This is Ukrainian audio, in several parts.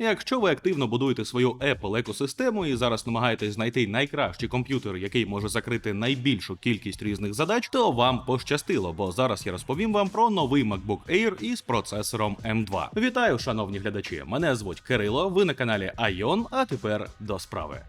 Якщо ви активно будуєте свою Apple екосистему і зараз намагаєтесь знайти найкращий комп'ютер, який може закрити найбільшу кількість різних задач, то вам пощастило, бо зараз я розповім вам про новий MacBook Air із процесором M2. Вітаю, шановні глядачі! Мене звуть Кирило. Ви на каналі Ion, А тепер до справи.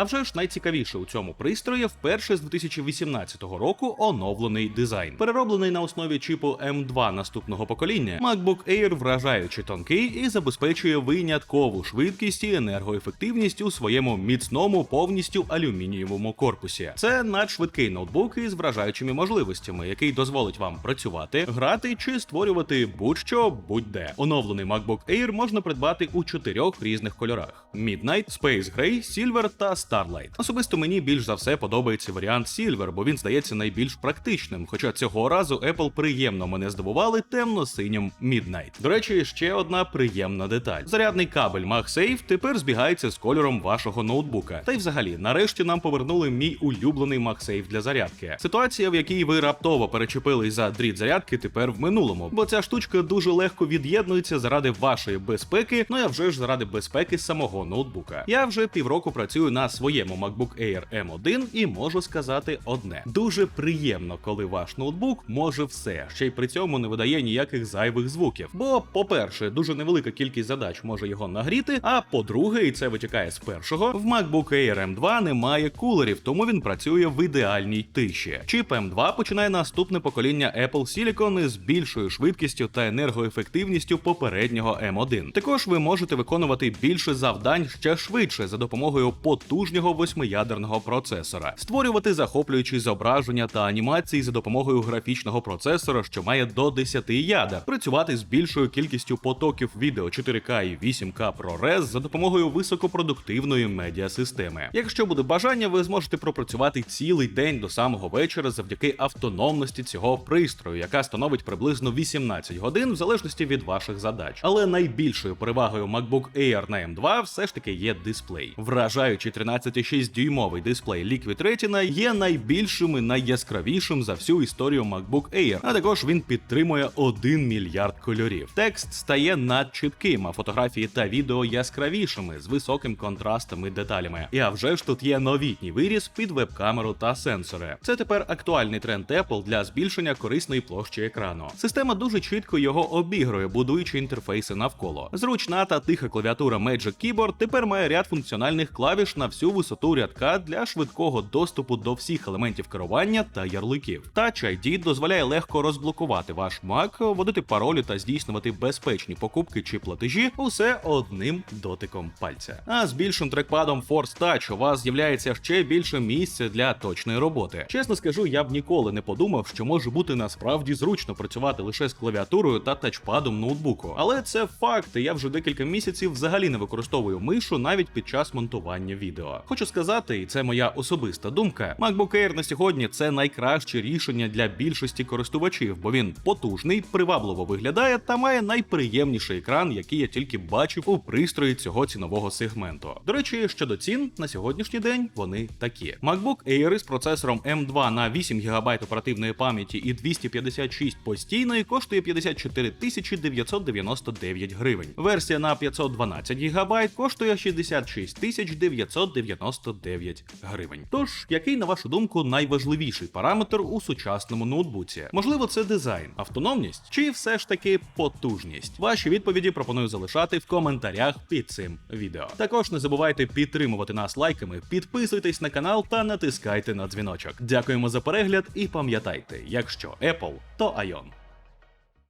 А вже ж найцікавіше у цьому пристрої вперше з 2018 року оновлений дизайн. Перероблений на основі чіпу M2 наступного покоління, MacBook Air вражаючи тонкий і забезпечує виняткову швидкість і енергоефективність у своєму міцному повністю алюмінієвому корпусі. Це надшвидкий ноутбук із вражаючими можливостями, який дозволить вам працювати, грати чи створювати будь-що будь-де. Оновлений MacBook Air можна придбати у чотирьох різних кольорах: Midnight, Space Gray, Silver та Starlight. Особисто мені більш за все подобається варіант Silver, бо він здається найбільш практичним. Хоча цього разу Apple приємно мене здивували темно-синім Midnight. До речі, ще одна приємна деталь: зарядний кабель MagSafe тепер збігається з кольором вашого ноутбука. Та й взагалі, нарешті нам повернули мій улюблений MagSafe для зарядки. Ситуація, в якій ви раптово перечепились за дріт зарядки, тепер в минулому, бо ця штучка дуже легко від'єднується заради вашої безпеки, ну а вже ж заради безпеки самого ноутбука. Я вже півроку працюю на своєму MacBook Air M1 і можу сказати одне: дуже приємно, коли ваш ноутбук може все, ще й при цьому не видає ніяких зайвих звуків. Бо, по-перше, дуже невелика кількість задач може його нагріти. А по-друге, і це витікає з першого, в MacBook Air M2 немає кулерів, тому він працює в ідеальній тиші. Чіп M2 починає наступне покоління Apple Silicon із більшою швидкістю та енергоефективністю попереднього M1. Також ви можете виконувати більше завдань ще швидше за допомогою потужнього восьмиядерного процесора, створювати захоплюючі зображення та анімації за допомогою графічного процесора, що має до 10 ядер, працювати з більшою кількістю потоків відео 4К і 8К ProRes за допомогою високопродуктивної медіасистеми. Якщо буде бажання, ви зможете пропрацювати цілий день до самого вечора завдяки автономності цього пристрою, яка становить приблизно 18 годин в залежності від ваших задач. Але найбільшою перевагою MacBook Air на M2 все ж таки є дисплей, вражаючи 13 12,6-дюймовий дисплей Liquid Retina є найбільшим і найяскравішим за всю історію MacBook Air, а також він підтримує 1 мільярд кольорів. Текст стає надчітким, а фотографії та відео яскравішими з високим контрастом і деталями. І а вже ж тут є новітній виріс під веб-камеру та сенсори. Це тепер актуальний тренд Apple для збільшення корисної площі екрану. Система дуже чітко його обігрує, будуючи інтерфейси навколо. Зручна та тиха клавіатура Magic Keyboard тепер має ряд функціональних клавіш на всю висоту рядка для швидкого доступу до всіх елементів керування та ярликів. Touch ID дозволяє легко розблокувати ваш Mac, вводити паролі та здійснювати безпечні покупки чи платежі усе одним дотиком пальця. А з більшим трекпадом Force Touch у вас з'являється ще більше місця для точної роботи. Чесно скажу, я б ніколи не подумав, що може бути насправді зручно працювати лише з клавіатурою та тачпадом ноутбуку. Але це факт, я вже декілька місяців взагалі не використовую мишу навіть під час монтування відео відео. Хочу сказати, і це моя особиста думка. MacBook Air на сьогодні це найкраще рішення для більшості користувачів, бо він потужний, привабливо виглядає та має найприємніший екран, який я тільки бачив у пристрої цього цінового сегменту. До речі, щодо цін на сьогоднішній день вони такі: MacBook Air із процесором m 2 на 8 ГБ оперативної пам'яті і 256 постійної коштує 54 999 гривень. Версія на 512 ГБ коштує 66 999 99 гривень. Тож, який, на вашу думку, найважливіший параметр у сучасному ноутбуці? Можливо, це дизайн, автономність чи все ж таки потужність? Ваші відповіді пропоную залишати в коментарях під цим відео. Також не забувайте підтримувати нас лайками, підписуйтесь на канал та натискайте на дзвіночок. Дякуємо за перегляд і пам'ятайте, якщо Apple, то ION.